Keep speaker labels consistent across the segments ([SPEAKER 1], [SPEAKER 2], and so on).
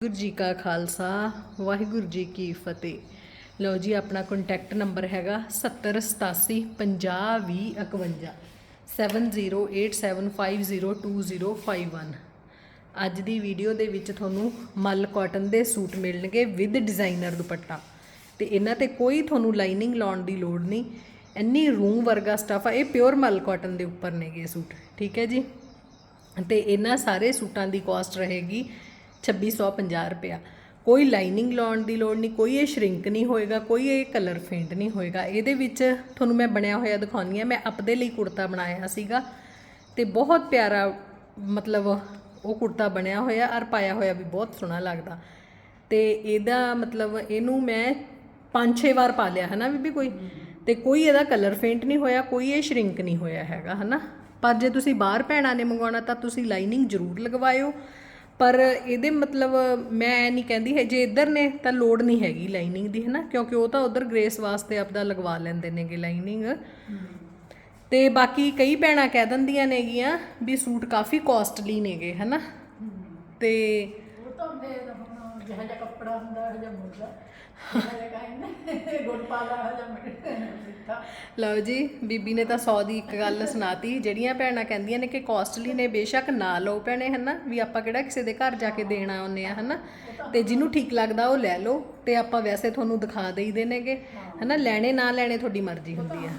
[SPEAKER 1] ਵਾਹਿਗੁਰੂ ਜੀ ਕਾ ਖਾਲਸਾ, ਵਾਹਿਗੁਰੂ ਜੀ ਕੀ ਫਤਿਹ। ਲਓ ਜੀ, ਆਪਣਾ ਕੰਟੈਕਟ ਨੰਬਰ ਹੈਗਾ 7087502051 7087502051 ਅੱਜ ਦੀ ਵੀਡੀਓ ਦੇ ਵਿੱਚ ਤੁਹਾਨੂੰ ਮਲ ਕਾਟਨ ਦੇ ਸੂਟ ਮਿਲਣਗੇ ਵਿਦ ਡਿਜ਼ਾਈਨਰ ਦੁਪੱਟਾ। ਤੇ ਇਹਨਾਂ ਤੇ ਕੋਈ ਤੁਹਾਨੂੰ ਲਾਈਨਿੰਗ ਲਾਉਣ ਦੀ ਲੋੜ ਨਹੀਂ। ਇੰਨੀ ਰੂਮ ਵਰਗਾ ਸਟਫ ਆ, ਇਹ ਪਿਓਰ ਮਲ ਕਾਟਨ ਦੇ ਉੱਪਰ ਨੇਗੇ ਇਹ ਸੂਟ, ਠੀਕ ਹੈ ਜੀ? ਤੇ ਇਹਨਾਂ ਸਾਰੇ ਸੂਟਾਂ ਦੀ ਕਾਸਟ ਰਹੇਗੀ 2650 ਰੁਪਇਆ। ਕੋਈ ਲਾਈਨਿੰਗ ਲਾਉਣ ਦੀ ਲੋੜ ਨਹੀਂ, ਕੋਈ ਇਹ ਸ਼ਰਿੰਕ ਨਹੀਂ ਹੋਏਗਾ, ਕੋਈ ਇਹ ਕਲਰ ਫੇਂਟ ਨਹੀਂ ਹੋਏਗਾ। ਇਹਦੇ ਵਿੱਚ ਤੁਹਾਨੂੰ ਮੈਂ ਬਣਿਆ ਹੋਇਆ ਦਿਖਾਉਣੀ ਆ ਮੈਂ ਆਪਦੇ ਲਈ ਕੁੜਤਾ ਬਣਾਇਆ ਸੀਗਾ ਤੇ ਬਹੁਤ ਪਿਆਰਾ, ਮਤਲਬ ਉਹ ਕੁੜਤਾ ਬਣਿਆ ਹੋਇਆ ਔਰ ਪਾਇਆ ਹੋਇਆ ਵੀ ਬਹੁਤ ਸੋਹਣਾ ਲੱਗਦਾ। ਤੇ ਇਹਦਾ ਮਤਲਬ ਇਹਨੂੰ ਮੈਂ ਪੰਜ ਛੇ ਵਾਰ ਪਾ ਲਿਆ ਹੈ ਨਾ ਬੀਬੀ ਕੋਈ? ਤੇ ਕੋਈ ਇਹਦਾ ਕਲਰ ਫੇਂਟ ਨਹੀਂ ਹੋਇਆ, ਕੋਈ ਇਹ ਸ਼ਰਿੰਕ ਨਹੀਂ ਹੋਇਆ ਹੈਗਾ, ਹਨਾ? ਪਰ ਜੇ ਤੁਸੀਂ ਬਾਹਰ ਭੈਣਾਂ ਨੇ ਮੰਗਵਾਉਣਾ ਤਾਂ ਤੁਸੀਂ ਲਾਈਨਿੰਗ ਜ਼ਰੂਰ ਲਗਵਾਇਓ। ਪਰ ਇਹਦੇ ਮਤਲਬ ਮੈਂ ਇਹ ਨਹੀਂ ਕਹਿੰਦੀ ਹੈ, ਜੇ ਇੱਧਰ ਨੇ ਤਾਂ ਲੋੜ ਨਹੀਂ ਹੈਗੀ ਲਾਈਨਿੰਗ ਦੀ ਹੈ ਨਾ ਕਿਉਂਕਿ ਉਹ ਤਾਂ ਉਧਰ ਗ੍ਰੇਸ ਵਾਸਤੇ ਆਪਦਾ ਲਗਵਾ ਲੈਂਦੇ ਨੇਗੇ ਲਾਈਨਿੰਗ ਤੇ ਬਾਕੀ ਕਈ ਭੈਣਾਂ ਕਹਿ ਦਿੰਦੀਆਂ ਨੇਗੀਆਂ ਵੀ ਸੂਟ ਕਾਫੀ ਕਾਸਟਲੀ ਨੇਗੇ, ਹਨਾ? ਤੇ
[SPEAKER 2] ਉਹ ਤਾਂ ਹੁੰਦੇ ਜਿਹੜਾ ਕੱਪੜਾ ਹੁੰਦਾ ਜਿਹੜਾ ਕਹਿੰਦੇ
[SPEAKER 1] ਲਓ ਜੀ ਬੀਬੀ ਨੇ ਤਾਂ 100 ਦੀ ਇੱਕ ਗੱਲ ਸੁਣਾਤੀ। ਜਿਹੜੀਆਂ ਭੈਣਾਂ ਕਹਿੰਦੀਆਂ ਨੇ ਕਿ ਕਾਸਟਲੀ ਨੇ ਬੇਸ਼ੱਕ ਨਾ ਲਓ ਭੈਣੇ ਹਨਾ? ਵੀ ਆਪਾਂ ਕਿਹੜਾ ਕਿਸੇ ਦੇ ਘਰ ਜਾ ਕੇ ਦੇਣ ਆਉਂਦੇ ਆ ਹਨਾ? ਤੇ ਜਿਹਨੂੰ ਠੀਕ ਲੱਗਦਾ ਉਹ ਲੈ ਲਓ ਤੇ ਆਪਾਂ ਵੈਸੇ ਤੁਹਾਨੂੰ ਦਿਖਾ ਦੇਈਦੇ ਨੇਗੇ ਹਨਾ? ਲੈਣੇ ਨਾ ਲੈਣੇ ਤੁਹਾਡੀ ਮਰਜ਼ੀ ਹੁੰਦੀ ਆ।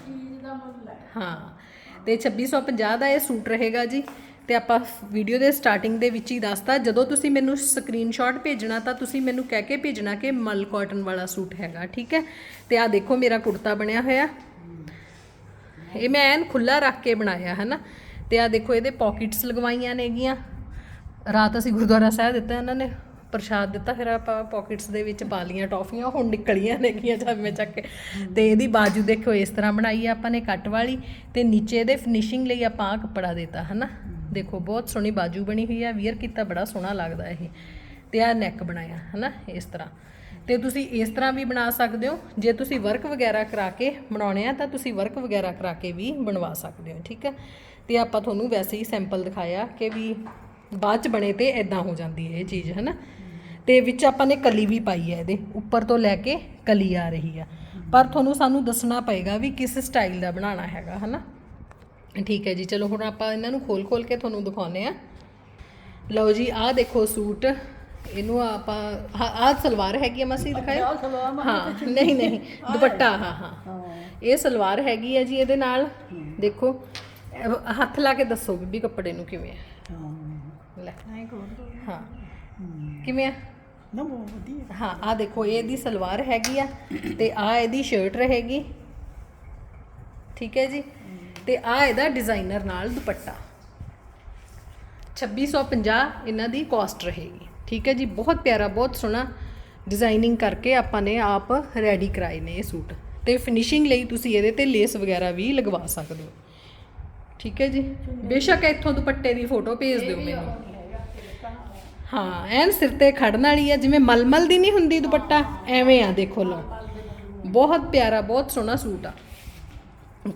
[SPEAKER 2] ਦਾ ਹਾਂ।
[SPEAKER 1] ਤੇ 2650 ਦਾ ਇਹ ਸੂਟ ਰਹੇਗਾ ਜੀ। ਤੇ ਆਪਾਂ ਵੀਡੀਓ ਦੇ ਸਟਾਰਟਿੰਗ ਦੇ ਵਿੱਚ ਹੀ ਦੱਸਤਾ, ਜਦੋਂ ਤੁਸੀਂ ਮੈਨੂੰ ਸਕਰੀਨਸ਼ਾਟ ਭੇਜਣਾ ਤਾਂ ਤੁਸੀਂ ਮੈਨੂੰ ਕਹਿ ਕੇ ਭੇਜਣਾ ਕਿ ਮਲ ਕਾਟਨ ਵਾਲਾ ਸੂਟ ਹੈਗਾ, ਠੀਕ ਹੈ? ਤੇ ਆ ਦੇਖੋ ਮੇਰਾ ਕੁੜਤਾ ਬਣਿਆ ਹੋਇਆ। ਇਹ ਮੈਂ ਐਨ ਖੁੱਲਾ ਰੱਖ ਕੇ ਬਣਾਇਆ ਹੈ ਨਾ ਤੇ ਆ ਦੇਖੋ ਇਹਦੇ ਪਾਕਟਸ ਲਗਵਾਈਆਂ ਨੇਗੀਆਂ। ਰਾਤ ਅਸੀਂ ਗੁਰਦੁਆਰਾ ਸਾਹਿਬ ਦਿੱਤਾ ਇਹਨਾਂ ਨੇ, ਪ੍ਰਸ਼ਾਦ ਦਿੱਤਾ, ਫਿਰ ਆਪਾਂ ਪਾਕਟਸ ਦੇ ਵਿੱਚ ਪਾ ਲੀਆਂ ਟੌਫੀਆਂ ਹੁਣ ਨਿਕਲੀਆਂ ਨੇਗੀਆਂ ਜਦ ਮੈਂ ਚੱਕ ਕੇ। ਤੇ ਇਹਦੀ ਬਾਜੂ ਦੇਖੋ ਇਸ ਤਰ੍ਹਾਂ ਬਣਾਈ ਆ ਆਪਾਂ ਨੇ, ਕੱਟ ਵਾਲੀ। ਤੇ ਨੀਚੇ ਇਹਦੇ ਫਿਨਿਸ਼ਿੰਗ ਲਈ ਆਪਾਂ ਆਹ ਕੱਪੜਾ ਦਿੱਤਾ, ਹਨਾ? ਦੇਖੋ, ਬਹੁਤ ਸੋਹਣੀ ਬਾਜੂ ਬਣੀ ਹੋਈ ਆ ਵੀਅਰ ਕੀਤਾ ਬੜਾ ਸੋਹਣਾ ਲੱਗਦਾ ਇਹ। ਤੇ ਆ ਨੈਕ ਬਣਾਇਆ, ਹਨਾ, ਇਸ ਤਰ੍ਹਾਂ। ਤੇ ਤੁਸੀਂ ਇਸ ਤਰ੍ਹਾਂ ਵੀ ਬਣਾ ਸਕਦੇ ਹੋ। ਜੇ ਤੁਸੀਂ ਵਰਕ ਵਗੈਰਾ ਕਰਾ ਕੇ ਬਣਾਉਣੇ ਆ, ਤਾਂ ਤੁਸੀਂ ਵਰਕ ਵਗੈਰਾ ਕਰਾ ਕੇ ਵੀ ਬਣਵਾ ਸਕਦੇ ਹੋ, ਠੀਕ ਹੈ? ਤੇ ਆਪਾਂ ਤੁਹਾਨੂੰ ਵੈਸੇ ਹੀ ਸੈਂਪਲ ਦਿਖਾਇਆ ਕਿ ਵੀ ਬਾਅਦ ਚ ਬਣੇ ਤੇ ਇਦਾਂ ਹੋ ਜਾਂਦੀ ਹੈ ਇਹ ਚੀਜ਼ ਹੈ ਨਾ ਤੇ ਵਿੱਚ ਆਪਾਂ ਨੇ ਕਲੀ ਵੀ ਪਾਈ ਹੈ ਇਹਦੇ, ਉੱਪਰ ਤੋਂ ਲੈ ਕੇ ਕਲੀ ਆ ਰਹੀ ਆ। ਪਰ ਤੁਹਾਨੂੰ ਸਾਨੂੰ ਦੱਸਣਾ ਪਏਗਾ ਵੀ ਕਿਸ ਸਟਾਈਲ ਦਾ ਬਣਾਉਣਾ ਹੈਗਾ, ਹਨਾ? ਠੀਕ ਹੈ ਜੀ ਚਲੋ ਹੁਣ ਆਪਾਂ ਇਹਨਾਂ ਨੂੰ ਖੋਲ ਖੋਲ ਕੇ ਤੁਹਾਨੂੰ ਦਿਖਾਉਨੇ ਆ ਲਓ ਜੀ ਆਹ ਦੇਖੋ ਸੂਟ। ਇਹਨੂੰ ਆਪਾਂ ਆਹ ਸਲਵਾਰ ਹੈਗੀ ਆ ਮਸੀ
[SPEAKER 2] ਆਹ ਮੈਂ
[SPEAKER 1] ਹਾਂ ਨਹੀਂ ਨਹੀਂ ਦੁਪੱਟਾ ਹਾਂ ਹਾਂ। ਇਹ ਸਲਵਾਰ ਹੈਗੀ ਹੈ ਜੀ ਇਹਦੇ ਨਾਲ। ਦੇਖੋ ਹੱਥ ਲਾ ਕੇ ਦੱਸੋ ਬੀਬੀ ਕੱਪੜੇ ਨੂੰ ਕਿਵੇਂ ਹੈ।
[SPEAKER 2] ਹਾਂ।
[SPEAKER 1] ਲੈ ਕਿਵੇਂ ਹੈ
[SPEAKER 2] ਨਾ ਬਹੁਤ ਵਧੀਆ।
[SPEAKER 1] ਹਾਂ ਆ ਦੇਖੋ ਇਹ ਇਹਦੀ ਸਲਵਾਰ ਹੈਗੀ ਆ ਤੇ ਆ ਇਹਦੀ ਸ਼ਰਟ ਰਹੇਗੀ। ਠੀਕ ਹੈ ਜੀ? ਤੇ ਆ ਇਹਦਾ ਡਿਜ਼ਾਈਨਰ ਨਾਲ ਦੁਪੱਟਾ। 2650 ਇਹਨਾਂ ਦੀ ਕਾਸਟ ਰਹੇਗੀ। ਠੀਕ ਹੈ ਜੀ, ਬਹੁਤ ਪਿਆਰਾ, ਬਹੁਤ ਸੋਹਣਾ ਡਿਜ਼ਾਈਨਿੰਗ ਕਰਕੇ ਆਪਾਂ ਨੇ ਆਪ ਰੈਡੀ ਕਰਾਏ ਨੇ ਇਹ ਸੂਟ। ਤੇ ਫਿਨਿਸ਼ਿੰਗ ਲਈ ਤੁਸੀਂ ਇਹਦੇ ਤੇ ਲੇਸ ਵਗੈਰਾ ਵੀ ਲਗਵਾ ਸਕਦੇ ਹੋ। ਠੀਕ ਹੈ ਜੀ, ਬੇਸ਼ੱਕ ਇੱਥੋਂ ਦੁਪੱਟੇ ਦੀ ਫੋਟੋ ਭੇਜ ਦਿਓ ਮੈਨੂੰ। ਹਾਂ, ਐਨ ਸਿਰ ਤੇ ਖੜਨ ਵਾਲੀ ਆ, ਜਿਵੇਂ ਮਲਮਲ ਦੀ ਨਹੀਂ ਹੁੰਦੀ ਦੁਪੱਟਾ, ਐਵੇਂ ਆ, ਦੇਖੋ ਲਓ। ਬਹੁਤ ਪਿਆਰਾ, ਬਹੁਤ ਸੋਹਣਾ ਸੂਟ ਆ।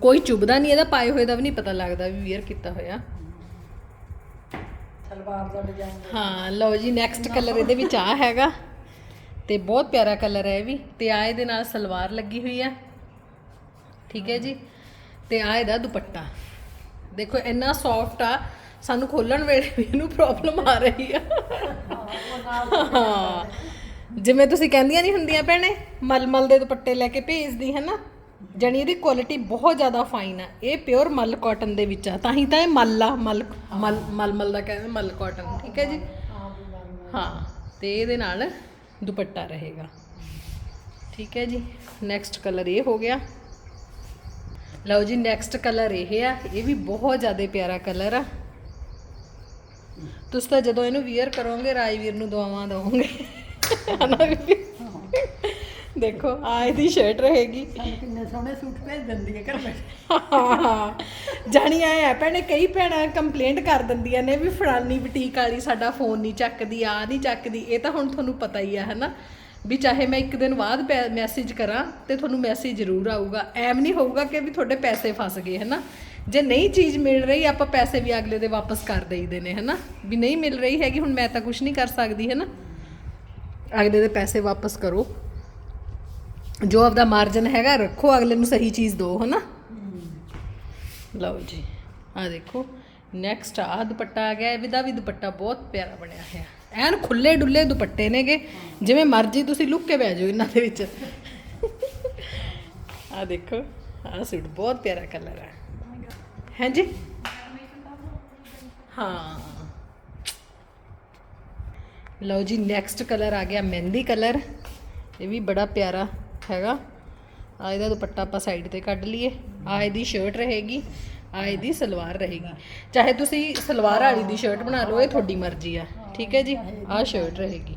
[SPEAKER 1] ਕੋਈ ਚੁਬਦਾ ਨਹੀਂ ਇਹਦਾ ਪਾਏ ਹੋਏ ਦਾ ਵੀ ਨਹੀਂ ਪਤਾ ਲੱਗਦਾ ਵੀ ਵੇਅਰ ਕੀਤਾ ਹੋਇਆ।
[SPEAKER 2] ਸਲਵਾਰ ਦਾ ਡਿਜ਼ਾਈਨ
[SPEAKER 1] ਹਾਂ ਲਓ ਜੀ ਨੈਕਸਟ ਕਲਰ ਇਹਦੇ ਵਿੱਚ ਆ ਹੈਗਾ। ਤੇ ਬਹੁਤ ਪਿਆਰਾ ਕਲਰ ਹੈ ਇਹ ਵੀ। ਤੇ ਆ ਇਹਦੇ ਨਾਲ ਸਲਵਾਰ ਲੱਗੀ ਹੋਈ ਆ ਠੀਕ ਹੈ ਜੀ। ਤੇ ਆ ਇਹਦਾ ਦੁਪੱਟਾ। ਦੇਖੋ ਇੰਨਾ ਸੌਫਟ ਆ ਸਾਨੂੰ ਖੋਲਣ ਵੇਲੇ ਵੀ ਇਹਨੂੰ ਪ੍ਰੋਬਲਮ ਆ ਰਹੀ ਆ। ਹਾਂ। ਜਿਵੇਂ ਤੁਸੀਂ ਕਹਿੰਦੀਆਂ ਨਹੀਂ ਹੁੰਦੀਆਂ ਭੈਣੇ ਮਲਮਲ ਦੇ ਦੁਪੱਟੇ ਲੈ ਕੇ ਭੇਜਦੀ ਹੈ ਨਾ ਜਾਣੀ ਇਹਦੀ ਕੁਆਲਿਟੀ ਬਹੁਤ ਜ਼ਿਆਦਾ ਫਾਈਨ ਆ। ਇਹ ਪਿਓਰ ਮਲ ਕਾਟਨ ਦੇ ਵਿੱਚ ਆ। ਤਾਂ ਹੀ ਤਾਂ ਇਹ ਮਲ ਆ ਮਲ ਮਲ ਮਲ ਮਲ ਦਾ ਕਹਿੰਦੇ ਮਲ ਕਾਟਨ ਠੀਕ ਹੈ ਜੀ? ਹਾਂ, ਤੇ ਇਹਦੇ ਨਾਲ ਦੁਪੱਟਾ ਰਹੇਗਾ। ਠੀਕ ਹੈ ਜੀ ਨੈਕਸਟ ਕਲਰ ਇਹ ਹੋ ਗਿਆ। ਲਓ ਜੀ ਨੈਕਸਟ ਕਲਰ ਇਹ ਆ। ਇਹ ਵੀ ਬਹੁਤ ਜ਼ਿਆਦਾ ਪਿਆਰਾ ਕਲਰ ਆ। ਤੁਸੀਂ ਤਾਂ ਜਦੋਂ ਇਹਨੂੰ ਵੀਅਰ ਕਰੋਗੇ, ਰਾਜਵੀਰ ਨੂੰ ਦੁਆਵਾਂ ਦਵੋਗੇ। ਹਨਾ ਵੀ? ਦੇਖੋ ਆ ਇਹਦੀ ਸ਼ਰਟ ਰਹੇਗੀ।
[SPEAKER 2] ਸਾਨੂੰ ਕਿੰਨੇ ਸੋਹਣੇ ਸੂਟ ਭੇਜ ਦਿੰਦੀ ਹੈ ਘਰ ਬੈਠੇ।
[SPEAKER 1] ਜਾਣੀ ਆਏ ਆ ਭੈਣੇ ਕਈ ਭੈਣਾਂ ਕੰਪਲੇਂਟ ਕਰ ਦਿੰਦੀਆਂ ਨੇ ਵੀ ਫਲਾਨੀ ਬੁਟੀਕ ਵਾਲੀ ਸਾਡਾ ਫੋਨ ਨਹੀਂ ਚੱਕਦੀ ਆ ਨਹੀਂ ਚੱਕਦੀ। ਇਹ ਤਾਂ ਹੁਣ ਤੁਹਾਨੂੰ ਪਤਾ ਹੀ ਆ ਹਨਾ? ਵੀ ਚਾਹੇ ਮੈਂ ਇੱਕ ਦਿਨ ਬਾਅਦ ਮੈਸੇਜ ਕਰਾਂ ਤੇ ਤੁਹਾਨੂੰ ਮੈਸੇਜ ਜ਼ਰੂਰ ਆਊਗਾ। ਐਮ ਨਹੀਂ ਹੋਊਗਾ ਕਿ ਵੀ ਤੁਹਾਡੇ ਪੈਸੇ ਫਸ ਗਏ ਹਨਾ? ਜੇ ਨਹੀਂ ਚੀਜ਼ ਮਿਲ ਰਹੀ ਆਪਾਂ ਪੈਸੇ ਵੀ ਅਗਲੇ ਦੇ ਵਾਪਸ ਕਰ ਦੇਈਦੇ ਨੇ ਹਨਾ? ਵੀ ਨਹੀਂ ਮਿਲ ਰਹੀ ਹੈਗੀ ਹੁਣ ਮੈਂ ਤਾਂ ਕੁਝ ਨਹੀਂ ਕਰ ਸਕਦੀ ਹਨਾ? ਅਗਲੇ ਦੇ ਪੈਸੇ ਵਾਪਸ ਕਰੋ। ਜੋ ਆਪਦਾ ਮਾਰਜਨ ਹੈਗਾ, ਰੱਖੋ, ਅਗਲੇ ਨੂੰ ਸਹੀ ਚੀਜ਼ ਦਿਓ ਹਨਾ? ਲਓ ਜੀ ਆ ਦੇਖੋ। ਨੈਕਸਟ ਆ ਦੁਪੱਟਾ ਆ ਗਿਆ ਇਹਦਾ ਵੀ ਦੁਪੱਟਾ ਬਹੁਤ ਪਿਆਰਾ ਬਣਿਆ ਹੋਇਆ। ਐਨ ਖੁੱਲੇ ਡੁੱਲੇ ਦੁਪੱਟੇ ਨੇਗੇ, ਜਿਵੇਂ ਮਰਜ਼ੀ ਤੁਸੀਂ ਲੁੱਕ ਕੇ ਬਹਿ ਜਾਓ ਇਹਨਾਂ ਦੇ ਵਿੱਚ। ਆ ਦੇਖੋ ਆ ਸੂਟ ਬਹੁਤ ਪਿਆਰਾ ਕਲਰ ਹੈ ਹੈ ਹਾਂ। ਲਓ ਜੀ ਨੈਕਸਟ ਕਲਰ ਆ ਗਿਆ, ਮਹਿੰਦੀ ਕਲਰ ਇਹ ਵੀ ਬੜਾ ਪਿਆਰਾ ਹੈਗਾ। ਆ ਇਹਦਾ ਦੁਪੱਟਾ ਆਪਾਂ ਸਾਈਡ ਤੇ ਕੱਢ ਲਈਏ। ਆ ਇਹਦੀ ਸ਼ਰਟ ਰਹੇਗੀ ਆ ਇਹਦੀ ਸਲਵਾਰ ਰਹੇਗੀ। ਚਾਹੇ ਤੁਸੀਂ ਸਲਵਾਰ ਵਾਲੀ ਦੀ ਸ਼ਰਟ ਬਣਾ ਲਓ, ਇਹ ਤੁਹਾਡੀ ਮਰਜ਼ੀ ਆ। ਠੀਕ ਹੈ ਜੀ? ਆ ਸ਼ਰਟ ਰਹੇਗੀ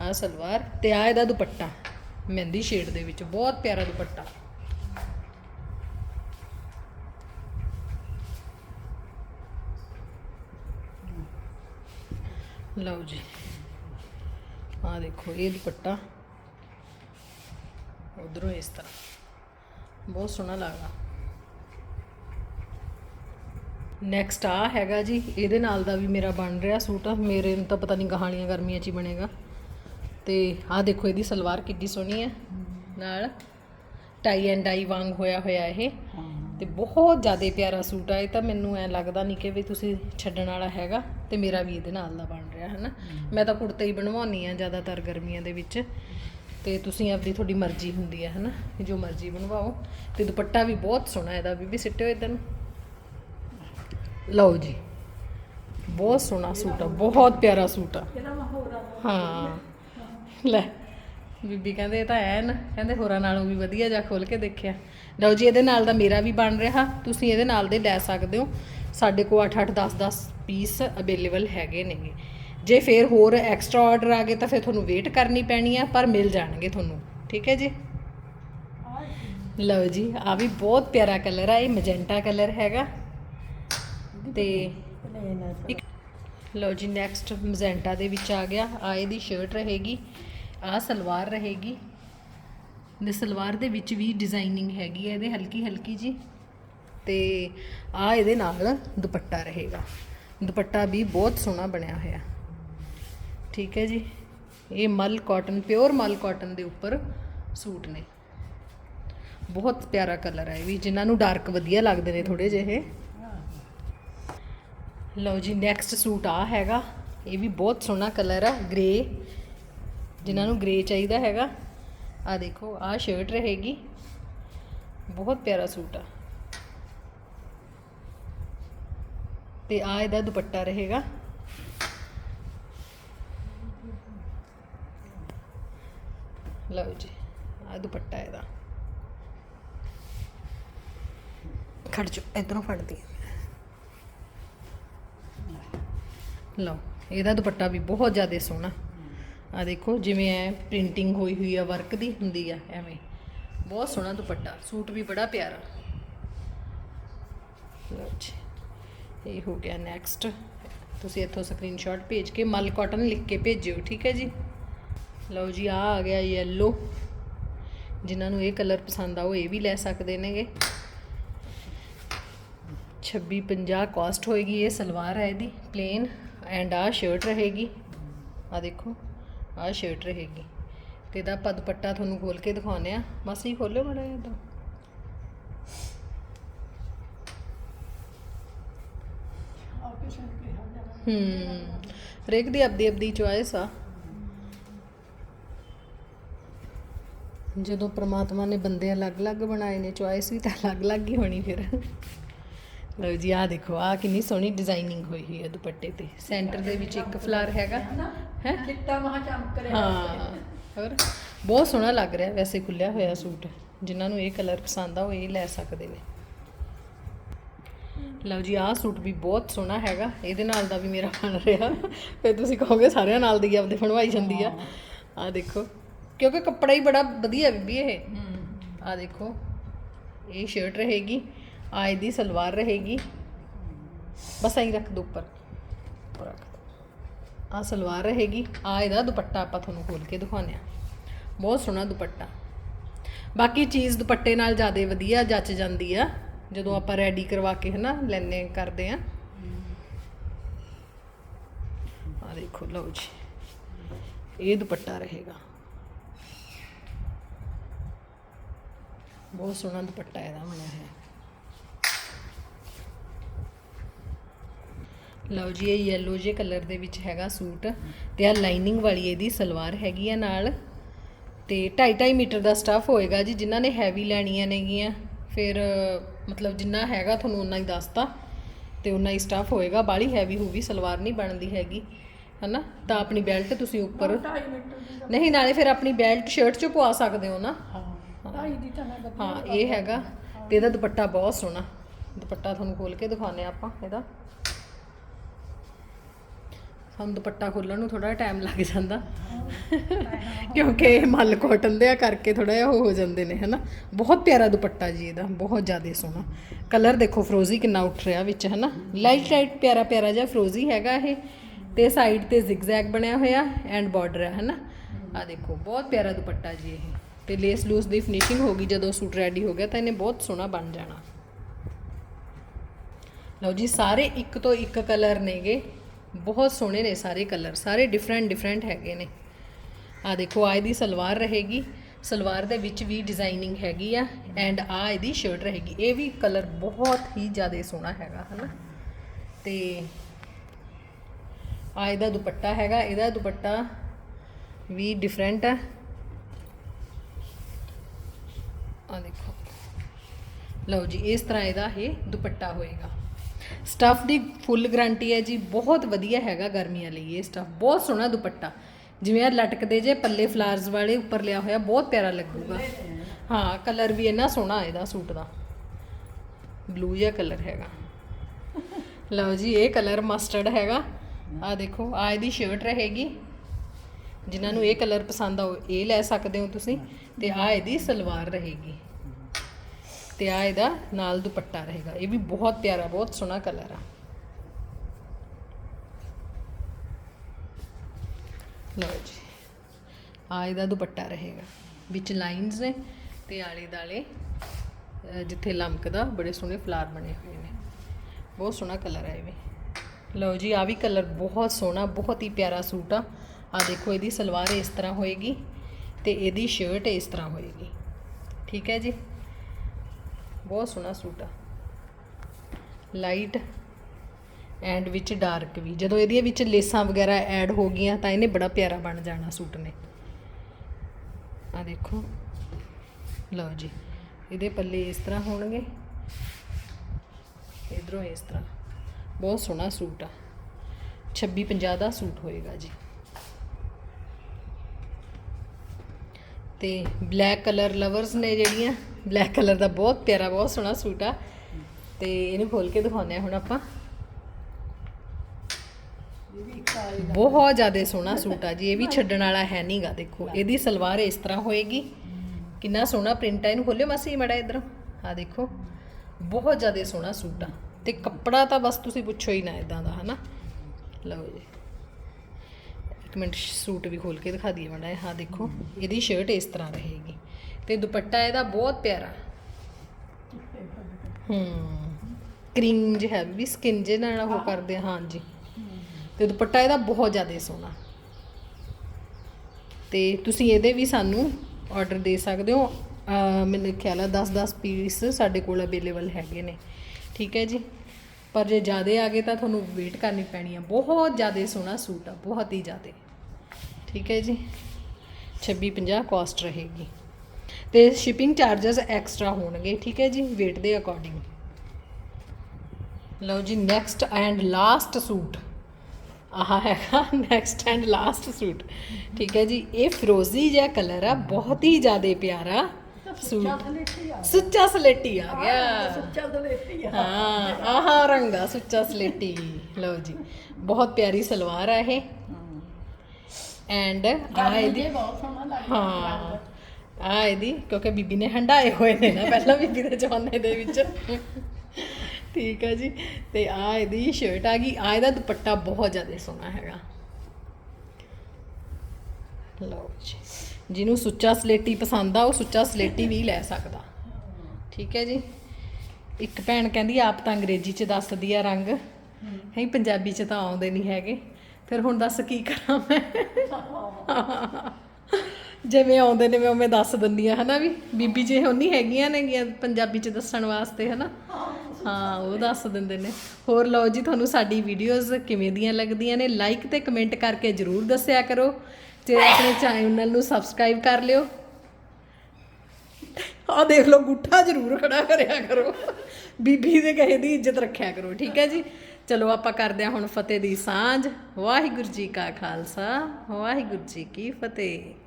[SPEAKER 1] ਆ ਸਲਵਾਰ ਤੇ ਆ ਇਹਦਾ ਦੁਪੱਟਾ, ਮਹਿੰਦੀ ਸ਼ੇਡ ਦੇ ਵਿੱਚ। ਬਹੁਤ ਪਿਆਰਾ ਦੁਪੱਟਾ। ਲਓ ਜੀ। ਆ ਦੇਖੋ, ਇਹ ਦੁਪੱਟਾ ਉਧਰੋਂ ਇਸ ਤਰ੍ਹਾਂ। ਬਹੁਤ ਸੋਹਣਾ ਲੱਗਦਾ। ਨੈਕਸਟ ਆ ਹੈਗਾ ਜੀ, ਇਹਦੇ ਨਾਲ ਦਾ ਵੀ ਮੇਰਾ ਬਣ ਰਿਹਾ ਸੂਟ। ਮੇਰੇ ਨੂੰ ਤਾਂ ਪਤਾ ਨਹੀਂ ਗਹਾਲੀਆਂ ਗਰਮੀਆਂ 'ਚ ਹੀ ਬਣੇਗਾ। ਤੇ ਆਹ ਦੇਖੋ ਇਹਦੀ ਸਲਵਾਰ ਕਿੱਡੀ ਸੋਹਣੀ ਹੈ। ਨਾਲ ਟਾਈ ਐਂਡ ਡਾਈ ਵਾਂਗ ਹੋਇਆ ਹੋਇਆ ਇਹ। ਤੇ ਬਹੁਤ ਜ਼ਿਆਦਾ ਪਿਆਰਾ ਸੂਟ ਆ, ਇਹ ਤਾਂ ਮੈਨੂੰ ਐ ਲੱਗਦਾ ਨਹੀਂ ਕਿ ਵੀ ਤੁਸੀਂ ਛੱਡਣ ਵਾਲਾ ਹੈਗਾ। ਤੇ ਮੇਰਾ ਵੀ ਇਹਦੇ ਨਾਲ ਦਾ ਬਣ ਰਿਹਾ ਹੈ ਨਾ ਮੈਂ ਤਾਂ ਕੁੜਤੇ ਹੀ ਬਣਵਾਉਣੀ ਆ ਜ਼ਿਆਦਾਤਰ ਗਰਮੀਆਂ ਦੇ ਵਿੱਚ। ਤੇ ਤੁਸੀਂ ਆਪਦੀ ਤੁਹਾਡੀ ਮਰਜ਼ੀ ਹੁੰਦੀ ਹੈ, ਹਨਾ? ਜੋ ਮਰਜ਼ੀ ਬਣਵਾਓ। ਤੇ ਦੁਪੱਟਾ ਵੀ ਬਹੁਤ ਸੋਹਣਾ ਇਹਦਾ, ਬੀਬੀ, ਸਿੱਟਿਓ ਇਦਾਂ ਨੂੰ? ਲਓ ਜੀ। ਬਹੁਤ ਸੋਹਣਾ ਸੂਟ ਆ, ਬਹੁਤ ਪਿਆਰਾ ਸੂਟ ਆ।
[SPEAKER 2] ਆ
[SPEAKER 1] ਹਾਂ। ਲੈ, ਬੀਬੀ ਕਹਿੰਦੇ ਇਹ ਤਾਂ ਐਨ ਕਹਿੰਦੇ ਹੋਰਾਂ ਨਾਲੋਂ ਵੀ ਵਧੀਆ ਜਾ ਖੋਲ ਕੇ ਦੇਖਿਆ। ਲਓ ਜੀ, ਇਹਦੇ ਨਾਲ ਦਾ ਮੇਰਾ ਵੀ ਬਣ ਰਿਹਾ। ਤੁਸੀਂ ਇਹਦੇ ਨਾਲ ਦੇ ਲੈ ਸਕਦੇ ਹੋ। ਸਾਡੇ ਕੋਲ 8 8 10 10 ਪੀਸ ਅਵੇਲੇਬਲ ਹੈਗੇ ਨੇਗੇ। ਜੇ ਫੇਰ ਹੋਰ ਐਕਸਟਰਾ ਆਰਡਰ ਆ ਗਏ ਤਾਂ ਫਿਰ ਤੁਹਾਨੂੰ ਵੇਟ ਕਰਨੀ ਪੈਣੀ ਆ, ਪਰ ਮਿਲ ਜਾਣਗੇ ਤੁਹਾਨੂੰ। ਠੀਕ ਹੈ ਜੀ? ਲਓ ਜੀ ਆ ਵੀ ਬਹੁਤ ਪਿਆਰਾ ਕਲਰ ਆ, ਇਹ ਮੈਜੈਂਟਾ ਕਲਰ ਹੈਗਾ। ਤੇ ਇੱਕ ਲਓ ਜੀ ਨੈਕਸਟ ਮਜ਼ੈਂਟਾ ਦੇ ਵਿੱਚ ਆ ਗਿਆ। ਆ ਇਹਦੀ ਸ਼ਰਟ ਰਹੇਗੀ ਆ ਸਲਵਾਰ ਰਹੇਗੀ। ਨੇ ਸਲਵਾਰ ਦੇ ਵਿੱਚ ਵੀ ਡਿਜ਼ਾਈਨਿੰਗ ਹੈਗੀ ਹੈ ਇਹਦੇ ਹਲਕੀ ਹਲਕੀ ਜੀ। ਤੇ ਆ ਇਹਦੇ ਨਾਲ ਦੁਪੱਟਾ ਰਹੇਗਾ। ਦੁਪੱਟਾ ਵੀ ਬਹੁਤ ਸੋਹਣਾ ਬਣਿਆ ਹੋਇਆ। ਠੀਕ ਹੈ ਜੀ। ਇਹ ਮਲ ਕਾਟਨ ਪਿਓਰ ਮਲ ਕਾਟਨ ਦੇ ਉੱਪਰ ਸੂਟ ਨੇ। ਬਹੁਤ ਪਿਆਰਾ ਕਲਰ ਹੈ ਇਹ ਵੀ, ਜਿਨ੍ਹਾਂ ਨੂੰ ਡਾਰਕ ਵਧੀਆ ਲੱਗਦੇ ਨੇ ਥੋੜੇ ਜਿਹੇ। ਲਓ ਜੀ ਨੈਕਸਟ ਸੂਟ ਆ ਹੈਗਾ। ਇਹ ਵੀ ਬਹੁਤ ਸੋਹਣਾ ਕਲਰ ਆ ਗ੍ਰੇ ਜਿਨ੍ਹਾਂ ਨੂੰ ਗ੍ਰੇ ਚਾਹੀਦਾ ਹੈਗਾ। ਆ ਦੇਖੋ, ਆ ਸ਼ਰਟ ਰਹੇਗੀ। ਬਹੁਤ ਪਿਆਰਾ ਸੂਟ ਆ। ਤੇ ਆ ਇਹਦਾ ਦੁਪੱਟਾ ਰਹੇਗਾ। ਲਓ ਜੀ ਆ ਦੁਪੱਟਾ ਇਹਦਾ ਖੜ ਜਾ ਇਧਰੋਂ ਫੜਦੀ ਲਓ ਇਹਦਾ ਦੁਪੱਟਾ ਵੀ ਬਹੁਤ ਜ਼ਿਆਦਾ ਸੋਹਣਾ ਆ ਦੇਖੋ ਜਿਵੇਂ ਐ ਪ੍ਰਿੰਟਿੰਗ ਹੋਈ ਹੋਈ ਆ ਵਰਕ ਦੀ ਹੁੰਦੀ ਆ ਐਵੇਂ ਬਹੁਤ ਸੋਹਣਾ ਦੁਪੱਟਾ ਸੂਟ ਵੀ ਬੜਾ ਪਿਆਰਾ ਲਓ ਜੀ ਇਹ ਹੋ ਗਿਆ ਨੈਕਸਟ ਤੁਸੀਂ ਇੱਥੋਂ ਸਕਰੀਨਸ਼ਾਟ ਭੇਜ ਕੇ ਮਲ ਕਾਟਨ ਲਿਖ ਕੇ ਭੇਜਿਓ ਠੀਕ ਹੈ ਜੀ? ਲਓ ਜੀ ਆ ਆ ਗਿਆ ਯੈਲੋ ਜਿਨ੍ਹਾਂ ਨੂੰ ਇਹ ਕਲਰ ਪਸੰਦ ਆ ਉਹ ਇਹ ਵੀ ਲੈ ਸਕਦੇ ਨੇਗੇ। 2650 ਕਾਸਟ ਹੋਏਗੀ ਇਹ ਸਲਵਾਰ ਹੈ ਇਹਦੀ ਪਲੇਨ ਐਂਡ ਆ ਸ਼ਰਟ ਰਹੇਗੀ। ਆ ਦੇਖੋ ਆ ਸ਼ਰਟ ਰਹੇਗੀ। ਤੇ ਇਹਦਾ ਆਪਾਂ ਦੁਪੱਟਾ ਤੁਹਾਨੂੰ ਖੋਲ ਕੇ ਦਿਖਾਉਂਦੇ ਆ ਮਾਸੀ ਖੋਲਿਓ ਮੜਾ ਇਹਦਾ ਹੂੰ ਹਰੇਕ ਦੀ ਆਪਦੀ ਆਪਦੀ ਚੁਆਇਸ ਆ। ਜਦੋਂ ਪ੍ਰਮਾਤਮਾ ਨੇ ਬੰਦੇ ਅਲੱਗ-ਅਲੱਗ ਬਣਾਏ ਨੇ ਚੁਆਇਸ ਵੀ ਤਾਂ ਅਲੱਗ-ਅਲੱਗ ਹੀ ਹੋਣੀ ਫਿਰ। ਲਓ ਜੀ ਆ ਦੇਖੋ ਆ ਕਿੰਨੀ ਸੋਹਣੀ ਡਿਜ਼ਾਈਨਿੰਗ ਹੋਈ ਹੋਈ ਹੈ ਦੁਪੱਟੇ ਤੇ। ਸੈਂਟਰ ਦੇ ਵਿੱਚ ਇੱਕ ਫਲਾਰ ਹੈਗਾ। ਹੈ?
[SPEAKER 2] ਚਿੱਟਾ ਮਹਾ ਚਮਕ ਰਿਹਾ।
[SPEAKER 1] ਹਾਂ ਹੋਰ? ਬਹੁਤ ਸੋਹਣਾ ਲੱਗ ਰਿਹਾ ਵੈਸੇ ਖੁੱਲਿਆ ਹੋਇਆ ਸੂਟ। ਜਿਨ੍ਹਾਂ ਨੂੰ ਇਹ ਕਲਰ ਪਸੰਦ ਆ ਉਹ ਇਹ ਲੈ ਸਕਦੇ ਨੇ। ਲਓ ਜੀ ਆਹ ਸੂਟ ਵੀ ਬਹੁਤ ਸੋਹਣਾ ਹੈਗਾ। ਇਹਦੇ ਨਾਲ ਦਾ ਵੀ ਮੇਰਾ ਬਣ ਰਿਹਾ। ਫਿਰ ਤੁਸੀਂ ਕਹੋਗੇ ਸਾਰਿਆਂ ਨਾਲ ਦੀ ਆਪਦੇ ਬਣਵਾਈ ਜਾਂਦੀ ਆ। ਆ ਦੇਖੋ। ਕਿਉਂਕਿ ਕੱਪੜਾ ਹੀ ਬੜਾ ਵਧੀਆ ਬੀਬੀ ਇਹ। ਆ ਦੇਖੋ ਇਹ ਸ਼ਰਟ ਰਹੇਗੀ ਆ ਇਹਦੀ ਸਲਵਾਰ ਰਹੇਗੀ। ਬਸ ਐਂ ਰੱਖ ਦੋ ਉੱਪਰ। ਆ ਸਲਵਾਰ ਰਹੇਗੀ ਆ ਇਹਦਾ ਦੁਪੱਟਾ ਆਪਾਂ ਤੁਹਾਨੂੰ ਖੋਲ ਕੇ ਦਿਖਾਉਂਦੇ ਆ ਬਹੁਤ ਸੋਹਣਾ ਦੁਪੱਟਾ। ਬਾਕੀ ਚੀਜ਼ ਦੁਪੱਟੇ ਨਾਲ ਜ਼ਿਆਦਾ ਵਧੀਆ ਜੱਚ ਜਾਂਦੀ ਆ ਜਦੋਂ ਆਪਾਂ ਰੈਡੀ ਕਰਵਾ ਕੇ ਹਨਾ ਲੈਨੇ ਕਰਦੇ ਆ ਆ ਦੇਖੋ ਲਓ ਜੀ। ਇਹ ਦੁਪੱਟਾ ਰਹੇਗਾ। ਬਹੁਤ ਸੋਹਣਾ ਦੁਪੱਟਾ ਇਹਦਾ ਬਣਿਆ ਹੈ ਲਓ ਜੀ ਇਹ yellow ਜੇ ਕਲਰ ਦੇ ਵਿੱਚ ਹੈਗਾ ਸੂਟ ਤੇ ਆ ਲਾਈਨਿੰਗ ਵਾਲੀ ਇਹਦੀ ਸਲਵਾਰ ਹੈਗੀ ਆ ਨਾਲ। ਤੇ 2.5 ਮੀਟਰ ਦਾ ਸਟਫ ਹੋਏਗਾ ਜੀ ਜਿਨ੍ਹਾਂ ਨੇ ਹੈਵੀ ਲੈਣੀਆਂ ਨੇਗੀਆਂ। ਫਿਰ ਮਤਲਬ ਜਿੰਨਾ ਹੈਗਾ ਤੁਹਾਨੂੰ ਉਨਾ ਹੀ ਦੱਸਤਾ। ਤੇ ਉਨਾ ਹੀ ਸਟਫ ਹੋਏਗਾ। ਬਾਲੀ ਹੈਵੀ ਹੋਊਗੀ ਸਲਵਾਰ ਨਹੀਂ ਬਣਦੀ ਹੈਗੀ। ਹਨਾ? ਤਾਂ ਆਪਣੀ ਬੈਲਟ ਤੁਸੀਂ ਉੱਪਰ
[SPEAKER 2] 2.5 ਮੀਟਰ ਦੀ ਤਾਂ-
[SPEAKER 1] ਨਹੀਂ ਨਾਲੇ ਫਿਰ ਆਪਣੀ ਬੈਲਟ ਸ਼ਰਟ 'ਚ ਪਵਾ ਸਕਦੇ ਹੋ ਨਾ।
[SPEAKER 2] ਹਾਂ 2.5 ਦੀ ਤਾਂ ਮੈਂ ਵਧੀਆ
[SPEAKER 1] ਹਾਂ ਇਹ ਹੈਗਾ ਤੇ ਇਹਦਾ ਦੁਪੱਟਾ ਬਹੁਤ ਸੋਹਣਾ। ਦੁਪੱਟਾ ਤੁਹਾਨੂੰ ਖੋਲ ਕੇ ਦਿਖਾਉਂਦੇ ਹਾਂ ਆਪਾਂ ਇਹਦਾ। ਸਾਨੂੰ ਦੁਪੱਟਾ ਖੋਲਣ ਨੂੰ ਥੋੜਾ ਟਾਈਮ ਲੱਗ ਜਾਂਦਾ। ਕਿਉਂਕਿ ਇਹ ਮਲ ਕਾਟਨ ਦੇ ਆ ਕਰਕੇ ਥੋੜਾ ਜਿਹਾ ਉਹ ਹੋ ਜਾਂਦੇ ਨੇ ਹਨਾ? ਬਹੁਤ ਪਿਆਰਾ ਦੁਪੱਟਾ ਜੀ ਇਹਦਾ ਬਹੁਤ ਜ਼ਿਆਦਾ ਸੋਹਣਾ। ਕਲਰ ਦੇਖੋ ਫਰੋਜ਼ੀ ਕਿੰਨਾ ਉੱਠ ਰਿਹਾ ਵਿੱਚ ਹਨਾ? ਲਾਈਟ ਲਾਈਟ ਪਿਆਰਾ ਪਿਆਰਾ ਜਿਹਾ ਫਰੋਜ਼ੀ ਹੈਗਾ ਇਹ। ਤੇ ਸਾਈਡ ਤੇ ਜ਼ਿਗਜ਼ੈਗ ਬਣਿਆ ਹੋਇਆ ਐਂਡ ਬਾਰਡਰ ਹੈ ਹਨਾ? ਆ ਦੇਖੋ ਬਹੁਤ ਪਿਆਰਾ ਦੁਪੱਟਾ ਜੀ ਇਹ। ਤੇ ਲੇਸ ਲੂਸ ਦੀ ਫਿਨਿਸ਼ਿੰਗ ਹੋ ਗਈ, ਜਦੋਂ ਸੂਟ ਰੈਡੀ ਹੋ ਗਿਆ ਤਾਂ ਇਹਨੇ ਬਹੁਤ ਸੋਹਣਾ ਬਣ ਜਾਣਾ। ਲਓ ਜੀ, ਸਾਰੇ ਇੱਕ ਤੋਂ ਇੱਕ ਕਲਰ ਨੇਗੇ। ਬਹੁਤ ਸੋਹਣੇ ਨੇ ਸਾਰੇ ਕਲਰ ਸਾਰੇ ਡਿਫਰੈਂਟ ਡਿਫਰੈਂਟ ਹੈਗੇ ਨੇ। ਆ ਦੇਖੋ ਆ ਇਹਦੀ ਸਲਵਾਰ ਰਹੇਗੀ। ਸਲਵਾਰ ਦੇ ਵਿੱਚ ਵੀ ਡਿਜ਼ਾਈਨਿੰਗ ਹੈਗੀ ਆ ਐਂਡ ਆ ਇਹਦੀ ਸ਼ਰਟ ਰਹੇਗੀ। ਇਹ ਵੀ ਕਲਰ ਬਹੁਤ ਹੀ ਜ਼ਿਆਦਾ ਸੋਹਣਾ ਹੈਗਾ, ਹਨਾ? ਤੇ ਆ ਇਹਦਾ ਦੁਪੱਟਾ ਹੈਗਾ, ਇਹਦਾ ਦੁਪੱਟਾ ਵੀ ਡਿਫਰੈਂਟ ਹੈ ਆ ਦੇਖੋ। ਲਓ ਜੀ, ਇਸ ਤਰ੍ਹਾਂ ਇਹਦਾ ਇਹ ਦੁਪੱਟਾ ਹੋਏਗਾ। ਸਟਫ ਦੀ ਫੁੱਲ ਗਾਰੰਟੀ ਹੈ ਜੀ, ਬਹੁਤ ਵਧੀਆ ਹੈਗਾ ਗਰਮੀਆਂ ਲਈ ਇਹ ਸਟਫ ਬਹੁਤ ਸੋਹਣਾ ਦੁਪੱਟਾ। ਜਿਵੇਂ ਆ ਲਟਕਦੇ ਜੇ ਪੱਲੇ ਫਲਾਰਸ ਵਾਲੇ ਉੱਪਰ ਲਿਆ ਹੋਇਆ, ਬਹੁਤ ਪਿਆਰਾ ਲੱਗੂਗਾ। ਹਾਂ ਕਲਰ ਵੀ ਇੰਨਾ ਸੋਹਣਾ ਇਹਦਾ ਸੂਟ ਦਾ। ਬਲੂ ਜਿਹਾ ਕਲਰ ਹੈਗਾ। ਲਓ ਜੀ, ਇਹ ਕਲਰ ਮਸਟਰਡ ਹੈਗਾ। ਆ ਦੇਖੋ ਆ ਇਹਦੀ ਸ਼ਰਟ ਰਹੇਗੀ। ਜਿਨ੍ਹਾਂ ਨੂੰ ਇਹ ਕਲਰ ਪਸੰਦ ਆਓ ਇਹ ਲੈ ਸਕਦੇ ਹੋ ਤੁਸੀਂ ਤੇ ਆ ਇਹਦੀ ਸਲਵਾਰ ਰਹੇਗੀ। ਤੇ ਆ ਇਹਦਾ ਨਾਲ ਦੁਪੱਟਾ ਰਹੇਗਾ। ਇਹ ਵੀ ਬਹੁਤ ਪਿਆਰਾ, ਬਹੁਤ ਸੋਹਣਾ ਕਲਰ ਆ। ਲਓ ਜੀ, ਆ ਇਹਦਾ ਦੁਪੱਟਾ ਰਹੇਗਾ। ਵਿੱਚ ਲਾਈਨਸ ਨੇ ਤੇ ਆਲੇ ਦਾਲੇ ਜਿੱਥੇ ਲਮਕਦਾ ਬੜੇ ਸੋਹਣੇ ਫਲਾਰ ਬਣੇ ਹੋਏ ਨੇ। ਬਹੁਤ ਸੋਹਣਾ ਕਲਰ ਹੈ ਇਹ ਵੀ। ਲਓ ਜੀ, ਆ ਵੀ ਕਲਰ ਬਹੁਤ ਸੋਹਣਾ, ਬਹੁਤ ਹੀ ਪਿਆਰਾ ਸੂਟ ਆ। ਆ ਦੇਖੋ, ਇਹਦੀ ਸਲਵਾਰ ਇਸ ਤਰ੍ਹਾਂ ਹੋਏਗੀ ਤੇ ਇਹਦੀ ਸ਼ਰਟ ਇਸ ਤਰ੍ਹਾਂ ਹੋਏਗੀ। ਠੀਕ ਹੈ ਜੀ? ਬਹੁਤ ਸੋਹਣਾ ਸੂਟ ਆ। ਲਾਈਟ ਐਂਡ ਵਿੱਚ ਡਾਰਕ ਵੀ। ਜਦੋਂ ਇਹਦੇ ਵਿੱਚ ਲੇਸਾਂ ਵਗੈਰਾ ਐਡ ਹੋ ਗਈਆਂ ਤਾਂ ਇਹਨੇ ਬੜਾ ਪਿਆਰਾ ਬਣ ਜਾਣਾ ਸੂਟ ਨੇ। ਆ ਦੇਖੋ। ਲਓ ਜੀ, ਇਹਦੇ ਪੱਲੇ ਇਸ ਤਰ੍ਹਾਂ ਹੋਣਗੇ। ਇਧਰੋਂ ਇਸ ਤਰ੍ਹਾਂ। ਬਹੁਤ ਸੋਹਣਾ ਸੂਟ ਆ। 26 50 ਦਾ ਸੂਟ ਹੋਏਗਾ ਜੀ। ਤੇ ਬਲੈਕ ਕਲਰ ਲਵਰਸ ਨੇ ਜਿਹੜੀਆਂ ਬਲੈਕ ਕਲਰ ਦਾ ਬਹੁਤ ਪਿਆਰਾ, ਬਹੁਤ ਸੋਹਣਾ ਸੂਟ ਆ। ਤੇ ਇਹਨੂੰ ਖੋਲ ਕੇ ਦਿਖਾਉਂਦੇ ਆ ਹੁਣ ਆਪਾਂ। ਬਹੁਤ ਜ਼ਿਆਦਾ ਸੋਹਣਾ ਸੂਟ ਆ ਜੀ, ਇਹ ਵੀ ਛੱਡਣ ਵਾਲਾ ਹੈ ਨਹੀਂਗਾ, ਦੇਖੋ। ਇਹਦੀ ਸਲਵਾਰ ਇਸ ਤਰ੍ਹਾਂ ਹੋਏਗੀ। ਕਿੰਨਾ ਸੋਹਣਾ ਪ੍ਰਿੰਟ ਆ, ਇਹਨੂੰ ਖੋਲਿਓ ਮਾਸੀ ਮੜਾ ਇਧਰ। ਆ ਦੇਖੋ, ਬਹੁਤ ਜ਼ਿਆਦਾ ਸੋਹਣਾ ਸੂਟ ਆ। ਤੇ ਕੱਪੜਾ ਤਾਂ ਬਸ ਤੁਸੀਂ ਪੁੱਛੋ ਹੀ ਨਾ ਇਦਾਂ ਦਾ, ਹਨਾ? ਲਓ ਜੀ। ਇੱਕ ਮਿੰਟ ਸੂਟ ਵੀ ਖੋਲ ਕੇ ਦਿਖਾ ਦਈਏ ਮੜਾ ਹਾਂ, ਦੇਖੋ, ਇਹਦੀ ਸ਼ਰਟ ਇਸ ਤਰ੍ਹਾਂ ਰਹੇਗੀ। ਤੇ ਦੁਪੱਟਾ ਇਹਦਾ ਬਹੁਤ ਪਿਆਰਾ। ਹੂੰ ਕ੍ਰਿੰਜ ਹੈ ਵੀ ਸਕਿਨ ਜੇ ਨਾਲ ਉਹ ਕਰਦੇ ਹਾਂਜੀ। ਤੇ ਦੁਪੱਟਾ ਇਹਦਾ ਬਹੁਤ ਜ਼ਿਆਦਾ ਸੋਹਣਾ। ਤੇ ਤੁਸੀਂ ਇਹਦੇ ਵੀ ਸਾਨੂੰ ਆਰਡਰ ਦੇ ਸਕਦੇ ਹੋ। ਮੈਨੂੰ ਖਿਆਲ ਆ 10-10 ਪੀਸ ਸਾਡੇ ਕੋਲ ਅਵੇਲੇਬਲ ਹੈਗੇ ਨੇ। ਠੀਕ ਹੈ ਜੀ? ਪਰ ਜੇ ਜ਼ਿਆਦਾ ਆ ਗਏ ਤਾਂ ਤੁਹਾਨੂੰ ਵੇਟ ਕਰਨੀ ਪੈਣੀ ਆ। ਬਹੁਤ ਜ਼ਿਆਦਾ ਸੋਹਣਾ ਸੂਟ ਆ, ਬਹੁਤ ਹੀ ਜ਼ਿਆਦਾ। ਠੀਕ ਹੈ ਜੀ। 2650 ਕਾਸਟ ਰਹੇਗੀ। ਤੇ ਸ਼ਿਪਿੰਗ ਚਾਰजेस ਐਕਸਟਰਾ ਹੋਣਗੇ ਠੀਕ ਹੈ ਜੀ। Weight ਦੇ ਅਕੋਰਡਿੰਗ ਲਓ ਜੀ ਨੈਕਸਟ ਐਂਡ ਲਾਸਟ ਸੂਟ ਆਹ ਹੈਗਾ ਨੈਕਸਟ ਐਂਡ ਲਾਸਟ ਸੂਟ ਠੀਕ ਹੈ ਜੀ ਇਹ ਫਿਰੋਜ਼ੀ ਜਿਹਾ ਕਲਰ ਆ ਬਹੁਤ ਹੀ ਜ਼ਿਆਦਾ ਪਿਆਰਾ ਸੂਟ ਸੁੱਚਾ ਸਲੇਟੀ ਆ ਗਿਆ।
[SPEAKER 2] ਸੁੱਚਾ ਸਲੇਟੀ ਆ।
[SPEAKER 1] ਹਾਂ ਆਹ ਰੰਗਾ ਸੁੱਚਾ ਸਲੇਟੀ। ਲਓ ਜੀ ਬਹੁਤ ਪਿਆਰੀ ਸਲਵਾਰ ਆ ਇਹ। ਐਂਡ ਆ ਇਹਦੀ
[SPEAKER 2] ਦੇ ਬਹੁਤ ਸੋਹਣਾ ਲੱਗਦਾ
[SPEAKER 1] ਹਾਂ। ਆ ਇਹਦੀ ਕਿਉਂਕਿ ਬੀਬੀ ਨੇ ਹੰਡਾਏ ਹੋਏ ਨੇ ਨਾ ਪਹਿਲਾਂ ਬੀਬੀ ਦੇ ਜਵਾਨੇ ਦੇ ਵਿੱਚ। ਠੀਕ ਹੈ ਜੀ। ਤੇ ਆ ਇਹਦੀ ਸ਼ਰਟ ਆ ਗਈ। ਆ ਇਹਦਾ ਦੁਪੱਟਾ ਬਹੁਤ ਜ਼ਿਆਦਾ ਸੋਹਣਾ ਹੈਗਾ। ਲਓ ਜੀ। ਜਿਹਨੂੰ ਸੁੱਚਾ ਸਲੇਟੀ ਪਸੰਦ ਆ ਉਹ ਸੁੱਚਾ ਸਲੇਟੀ ਵੀ ਲੈ ਸਕਦਾ। ਠੀਕ ਹੈ ਜੀ। ਇੱਕ ਭੈਣ ਕਹਿੰਦੀ ਆਪ ਤਾਂ ਅੰਗਰੇਜ਼ੀ ਚ ਦੱਸਦੀ ਆ ਰੰਗ। ਹੈ। ਪੰਜਾਬੀ ਚ ਤਾਂ ਆਉਂਦੇ ਨਹੀਂ ਹੈਗੇ। ਫਿਰ ਹੁਣ ਦੱਸ ਕੀ ਕਰਾਂ ਮੈਂ? ਜਿਵੇਂ ਆਉਂਦੇ ਨੇ, ਮੈਂ ਉਵੇਂ ਦੱਸ ਦਿੰਦੀ ਆ ਹਨਾ ਵੀ ਬੀਬੀ ਜੇ ਹੁੰਨੀ ਹੈਗੀਆਂ ਨੇਗੀਆਂ ਪੰਜਾਬੀ ਚ ਦੱਸਣ ਵਾਸਤੇ, ਹਨਾ? ਹਾਂ, ਉਹ ਦੱਸ ਦਿੰਦੇ ਨੇ। ਹੋਰ ਲਓ ਜੀ, ਤੁਹਾਨੂੰ ਸਾਡੀ ਵੀਡੀਓਜ਼ ਕਿਵੇਂ ਦੀਆਂ ਲੱਗਦੀਆਂ ਨੇ ਲਾਈਕ ਤੇ ਕਮੈਂਟ ਕਰਕੇ ਜਰੂਰ ਦੱਸਿਆ ਕਰੋ। ਤੇ ਆਪਣੇ ਚੈਨਲ ਨੂੰ ਸਬਸਕ੍ਰਾਈਬ ਕਰ ਲਿਓ। ਆ ਦੇਖ ਲਓ, ਗੁੱਠਾ ਜ਼ਰੂਰ ਖੜਾ ਕਰਿਆ ਕਰੋ। ਬੀਬੀ ਦੇ ਕਹੇ ਦੀ ਇੱਜ਼ਤ ਰੱਖਿਆ ਕਰੋ, ਠੀਕ ਹੈ ਜੀ? ਚਲੋ ਆਪਾਂ ਕਰਦੇ ਹਾਂ ਹੁਣ ਫਤਿਹ ਦੀ ਸਾਂਝ। ਵਾਹਿਗੁਰੂ ਜੀ ਕਾ ਖਾਲਸਾ, ਵਾਹਿਗੁਰੂ ਜੀ ਕੀ ਫਤਿਹ।